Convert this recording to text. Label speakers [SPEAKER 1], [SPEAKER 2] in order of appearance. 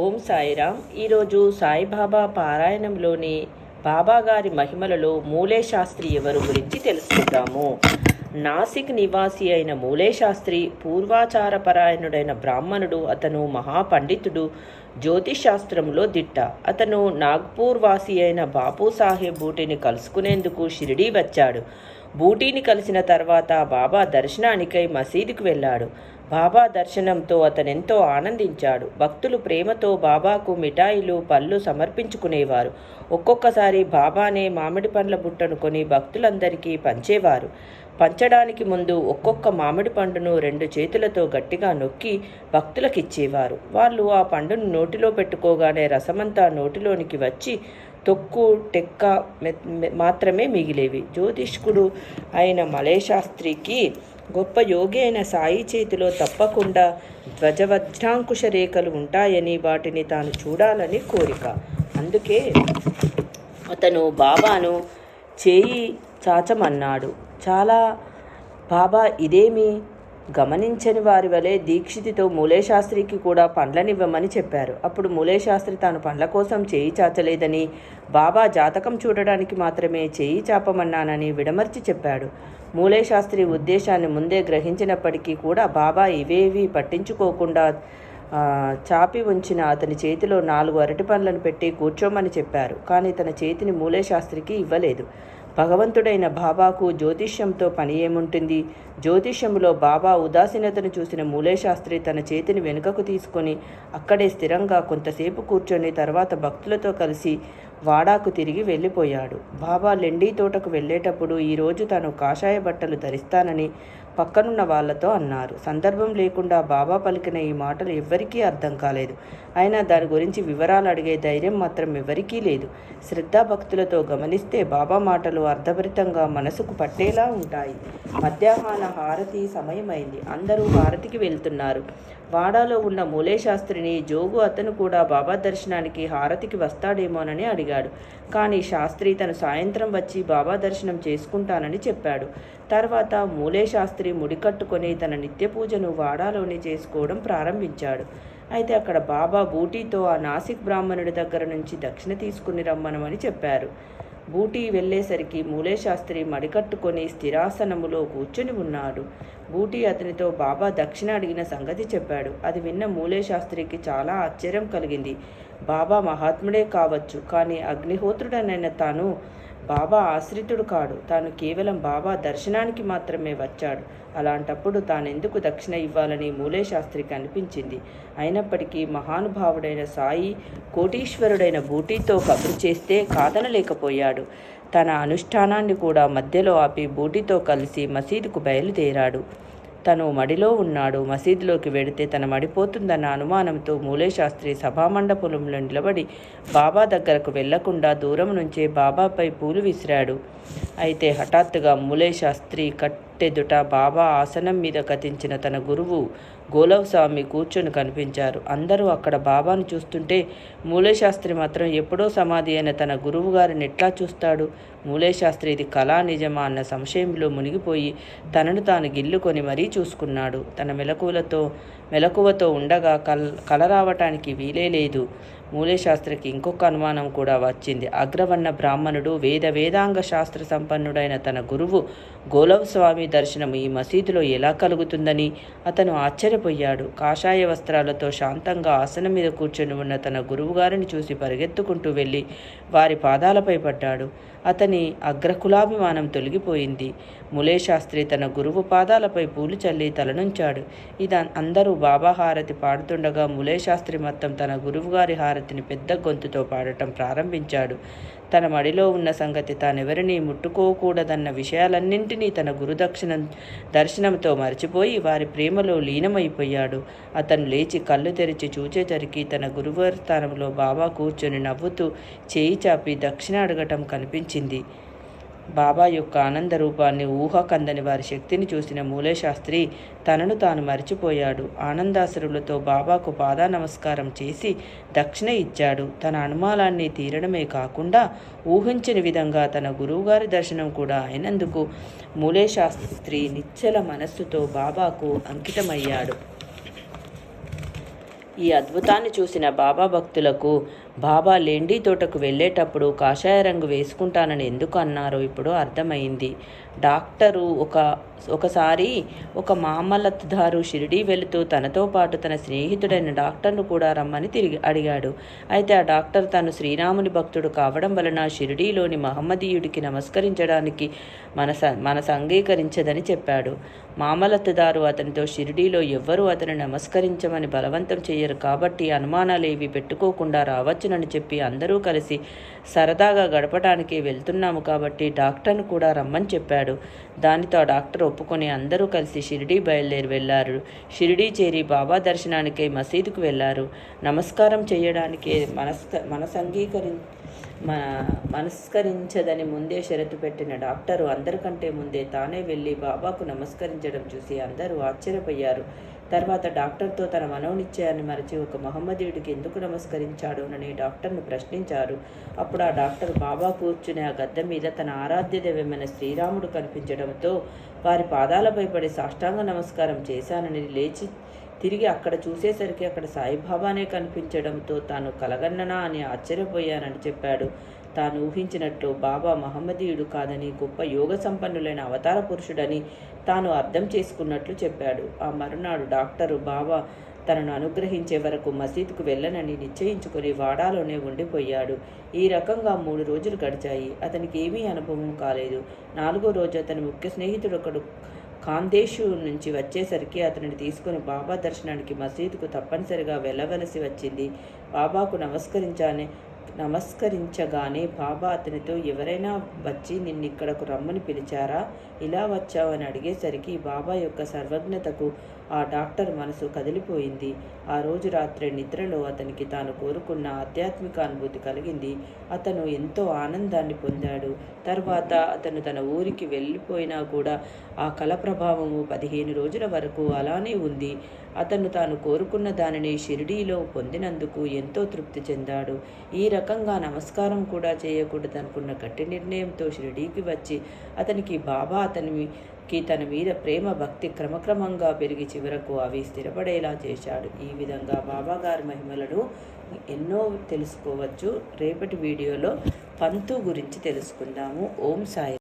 [SPEAKER 1] ఓం సాయిరామ్. ఈరోజు సాయిబాబా పారాయణంలోని బాబాగారి మహిమలలో మూలే శాస్త్రి ఎవరు గురించి తెలుసుకుందాము. నాసిక్ నివాసి అయిన మూలే శాస్త్రి పూర్వాచార పరాయణుడైన బ్రాహ్మణుడు అతను మహాపండితుడు జ్యోతిష్ శాస్త్రంలో దిట్ట. అతను నాగ్పూర్ వాసి అయిన బాపు సాహెబ్ బూటిని కలుసుకునేందుకు షిరిడీ వచ్చాడు. బూటీని కలిసిన తర్వాత బాబా దర్శనానికై మసీదుకు వెళ్ళాడు. బాబా దర్శనంతో అతనెంతో ఆనందించాడు. భక్తులు ప్రేమతో బాబాకు మిఠాయిలు పళ్ళు సమర్పించుకునేవారు. ఒక్కొక్కసారి బాబానే మామిడి పండ్ల బుట్టను కొని భక్తులందరికీ పంచేవారు. పంచడానికి ముందు ఒక్కొక్క మామిడి పండును రెండు చేతులతో గట్టిగా నొక్కి భక్తులకిచ్చేవారు. వాళ్ళు ఆ పండును నోటిలో పెట్టుకోగానే రసమంతా నోటిలోనికి వచ్చి తొక్కు టెక్క మాత్రమే మిగిలేవి. జ్యోతిష్కుడు అయిన మలేశాస్త్రికి గొప్ప యోగి అయిన సాయి చేతిలో తప్పకుండా ధ్వజవజ్రాంకుశ రేఖలు ఉంటాయని వాటిని తాను చూడాలని కోరిక. అందుకే అతను బాబాను చేయి చాచమన్నాడు. చాలా బాబా ఇదేమి గమనించని వారి వలె దీక్షితితో మూలేశాస్త్రికి కూడా పండ్లనివ్వమని చెప్పారు. అప్పుడు మూలేశాస్త్రి తాను పండ్ల కోసం చేయి చాచలేదని బాబా జాతకం చూడడానికి మాత్రమే చేయి చాపమన్నానని విడమర్చి చెప్పాడు. మూలేశాస్త్రి ఉద్దేశాన్ని ముందే గ్రహించినప్పటికీ కూడా బాబా ఇవేవి పట్టించుకోకుండా చాపి ఉంచిన అతని చేతిలో నాలుగు అరటి పండ్లను పెట్టి కూర్చోమని చెప్పారు. కానీ తన చేతిని మూలేశాస్త్రికి ఇవ్వలేదు. భగవంతుడైన బాబాకు జ్యోతిష్యంతో పని ఏముంటుంది? జ్యోతిష్యంలో బాబా ఉదాసీనతను చూసిన మూలేశాస్త్రి తన చేతిని వెనుకకు తీసుకొని అక్కడే స్థిరంగా కొంతసేపు కూర్చొని తర్వాత భక్తులతో కలిసి వాడాకు తిరిగి వెళ్ళిపోయాడు. బాబా లెండీ తోటకు వెళ్ళేటప్పుడు ఈరోజు తాను కాషాయ బట్టలు ధరిస్తానని పక్కనున్న వాళ్ళతో అన్నారు. సందర్భం లేకుండా బాబా పలికిన ఈ మాటలు ఎవ్వరికీ అర్థం కాలేదు. అయినా దాని గురించి వివరాలు అడిగే ధైర్యం మాత్రం ఎవరికీ లేదు. శ్రద్ధాభక్తులతో గమనిస్తే బాబా మాటలు అర్థభరితంగా మనసుకు పట్టేలా ఉంటాయి. మధ్యాహ్న హారతి సమయమైంది. అందరూ హారతికి వెళ్తున్నారు. వాడాలో ఉన్న మూలే శాస్త్రిని జోగు అతను కూడా బాబా దర్శనానికి హారతికి వస్తాడేమోనని అడిగాడు. కానీ శాస్త్రి తను సాయంత్రం వచ్చి బాబా దర్శనం చేసుకుంటానని చెప్పాడు. తర్వాత మూలే శాస్త్రి ముడికట్టుకొని తన నిత్య పూజను వాడాలోనే చేసుకోవడం ప్రారంభించాడు. అయితే అక్కడ బాబా బూటీతో ఆ నాసిక్ బ్రాహ్మణుడి దగ్గర నుంచి దక్షిణ తీసుకుని రమ్మనమని చెప్పారు. బూటీ వెళ్ళేసరికి మూలేశాస్త్రి మడికట్టుకొని స్థిరాసనములో కూర్చుని ఉన్నాడు. బూటీ అతనితో బాబా దక్షిణ అడిగిన సంగతి చెప్పాడు. అది విన్న మూలేశాస్త్రికి చాలా ఆశ్చర్యం కలిగింది. బాబా మహాత్ముడే కావచ్చు కానీ అగ్నిహోత్రుడనైన తాను బాబా ఆశ్రితుడు కాడు. తాను కేవలం బాబా దర్శనానికి మాత్రమే వచ్చాడు. అలాంటప్పుడు తానెందుకు దక్షిణ ఇవ్వాలని మూలే శాస్త్రికి అనిపించింది అయినప్పటికీ మహానుభావుడైన సాయి కోటీశ్వరుడైన బూటీతో కబురు చేస్తే కాదనలేకపోయాడు తన అనుష్ఠానాన్ని కూడా మధ్యలో ఆపి బూటీతో కలిసి మసీదుకు బయలుదేరాడు. తను మడిలో ఉన్నాడు. మసీదులోకి వెడితే తన మడిపోతుందన్న అనుమానంతో మూలేశాస్త్రి సభామండపంలో నిలబడి బాబా దగ్గరకు వెళ్ళకుండా దూరం నుంచే బాబాపై పూలు విసిరాడు. అయితే హఠాత్తుగా మూలేశాస్త్రి ఎదుట బాబా ఆసనం మీద కథించిన తన గురువు గోలవ్ స్వామి కూర్చొని కనిపించారు. అందరూ అక్కడ బాబాను చూస్తుంటే మూలేశాస్త్రి మాత్రం ఎప్పుడో సమాధి అయిన తన గురువు గారిని ఎట్లా చూస్తాడు? మూలేశాస్త్రి ఇది కళా నిజమా అన్న సంశయంలో మునిగిపోయి తనను తాను గిల్లుకొని మరీ చూసుకున్నాడు. తన మెలకువలతో మెలకువతో ఉండగా కల్ కల రావటానికి వీలే లేదు. మూలేశాస్త్రికి ఇంకొక అనుమానం కూడా వచ్చింది. అగ్రవర్ణ బ్రాహ్మణుడు వేద వేదాంగ శాస్త్ర సంపన్నుడైన తన గురువు గోలవ్ స్వామి దర్శనం ఈ మసీదులో ఎలా కలుగుతుందని అతను ఆశ్చర్యపోయాడు. కాషాయ వస్త్రాలతో శాంతంగా ఆసనం మీద కూర్చొని ఉన్న తన గురువుగారిని చూసి పరిగెత్తుకుంటూ వెళ్ళి వారి పాదాలపై పడ్డాడు. అతని అగ్రకులాభిమానం తొలగిపోయింది. ములేశాస్త్రి తన గురువు పాదాలపై పూలు చల్లి తలనుంచాడు. ఇది అందరూ బాబా హారతి పాడుతుండగా ములేశాస్త్రి మొత్తం తన గురువుగారి హారతిని పెద్ద గొంతుతో పాడటం ప్రారంభించాడు. తన మడిలో ఉన్న సంగతి తానెవరినీ ముట్టుకోకూడదన్న విషయాలన్నింటినీ తన గురుదక్షిణ దర్శనంతో మర్చిపోయి వారి ప్రేమలో లీనమైపోయాడు. అతను లేచి కళ్ళు తెరిచి చూచేసరికి తన గురువారి స్థానంలో బాబా కూర్చొని నవ్వుతూ చేయి చాపి దక్షిణ అడగటం కనిపించింది. బాబా యొక్క ఆనంద రూపాన్ని ఊహకందని వారి శక్తిని చూసిన మూలేశాస్త్రి తనను తాను మరిచిపోయాడు. ఆనందాసురులతో బాబాకు పాదా నమస్కారం చేసి దక్షిణ ఇచ్చాడు. తన అనుమానాన్ని తీరడమే కాకుండా ఊహించని విధంగా తన గురువుగారి దర్శనం కూడా అయినందుకు మూలేశాస్త్రి నిశ్చల మనస్సుతో బాబాకు అంకితమయ్యాడు. ఈ అద్భుతాన్ని చూసిన బాబా భక్తులకు బాబా లెండి తోటకు వెళ్ళేటప్పుడు కాషాయ రంగు వేసుకుంటానని ఎందుకు అన్నారో? ఇప్పుడు అర్థమైంది. డాక్టరు ఒక ఒకసారి ఒక మామలత్దారు షిరిడీ వెళుతూ తనతో పాటు తన స్నేహితుడైన డాక్టర్ను కూడా రమ్మని తిరిగి అడిగాడు. అయితే ఆ డాక్టర్ తాను శ్రీరాముని భక్తుడు కావడం వలన షిరిడీలోని మహమ్మదీయుడికి నమస్కరించడానికి మనస మనసు అంగీకరించదని చెప్పాడు. మామలత్దారు అతనితో షిరిడీలో ఎవ్వరూ అతని నమస్కరించమని బలవంతం చేయరు కాబట్టి అనుమానాలేవి పెట్టుకోకుండా రావచ్చునని చెప్పి అందరూ కలిసి సరదాగా గడపడానికి వెళ్తున్నాము కాబట్టి డాక్టర్ను కూడా రమ్మని చెప్పాడు. దానితో ఆ డాక్టర్ ఒప్పుకొని అందరూ కలిసి షిరిడీ బయలుదేరి వెళ్ళారు. షిరిడీ చేరి బాబా దర్శనానికై మసీదుకు వెళ్ళారు. నమస్కారం చేయడానికి మనస్క మనసంగీకరి మన మనస్కరించదని ముందే షరతు పెట్టిన డాక్టరు అందరికంటే ముందే తానే వెళ్ళి బాబాకు నమస్కరించడం చూసి అందరూ ఆశ్చర్యపోయారు. తర్వాత డాక్టర్తో తన మనోనిశ్చయాన్ని మరచి ఒక మహమ్మదీయుడికి ఎందుకు నమస్కరించాడు అని డాక్టర్ను ప్రశ్నించారు. అప్పుడు ఆ డాక్టర్ బాబా కూర్చునే ఆ గద్దె మీద తన ఆరాధ్య దైవమైన శ్రీరాముడు కనిపించడంతో వారి పాదాలపై పడి సాష్టాంగ నమస్కారం చేశానని లేచి తిరిగి అక్కడ చూసేసరికి అక్కడ సాయిబాబానే కనిపించడంతో తాను కలగన్ననా అని ఆశ్చర్యపోయానని చెప్పాడు. తాను ఊహించినట్లు బాబా మహమ్మదీయుడు కాదని గొప్ప యోగ సంపన్నులైన అవతార పురుషుడని తాను అర్థం చేసుకున్నట్లు చెప్పాడు. ఆ మరునాడు డాక్టరు బాబా తనను అనుగ్రహించే వరకు మసీదుకు వెళ్ళనని నిశ్చయించుకొని వాడాలోనే ఉండిపోయాడు. ఈ రకంగా మూడు రోజులు గడిచాయి. అతనికి ఏమీ అనుభవం కాలేదు. నాలుగో రోజు అతని ముఖ్య స్నేహితుడు ఒకడు ఖాందేశు నుంచి వచ్చేసరికి అతనిని తీసుకుని బాబా దర్శనానికి మసీదుకు తప్పనిసరిగా వెళ్ళవలసి వచ్చింది. బాబాకు నమస్కరించానే నమస్కరించగానే బాబా అతనితో ఎవరైనా వచ్చి నిన్నిక్కడకు రమ్మని పిలిచారా? ఇలా వచ్చావని అడిగేసరికి బాబా యొక్క సర్వజ్ఞతకు ఆ డాక్టర్ మనసు కదిలిపోయింది. ఆ రోజు రాత్రి నిద్రలో అతనికి తాను కోరుకున్న ఆధ్యాత్మిక అనుభూతి కలిగింది. అతను ఎంతో ఆనందాన్ని పొందాడు. తర్వాత అతను తన ఊరికి వెళ్ళిపోయినా కూడా ఆ కళ ప్రభావము పదిహేను రోజుల వరకు అలానే ఉంది. అతను తాను కోరుకున్న దానిని షిరిడీలో పొందినందుకు ఎంతో తృప్తి చెందాడు. ఈ రకంగా నమస్కారం కూడా చేయకూడదనుకున్న గట్టి నిర్ణయంతో షిరిడీకి వచ్చి అతనికి బాబా అతనికి తన మీద ప్రేమ భక్తి క్రమక్రమంగా పెరిగి చివరకు అవి స్థిరపడేలా చేశాడు. ఈ విధంగా బాబా గారి మహిమలను ఎన్నో తెలుసుకోవచ్చు. రేపటి వీడియోలో పంతు గురించి తెలుసుకుందాము. ఓం సాయి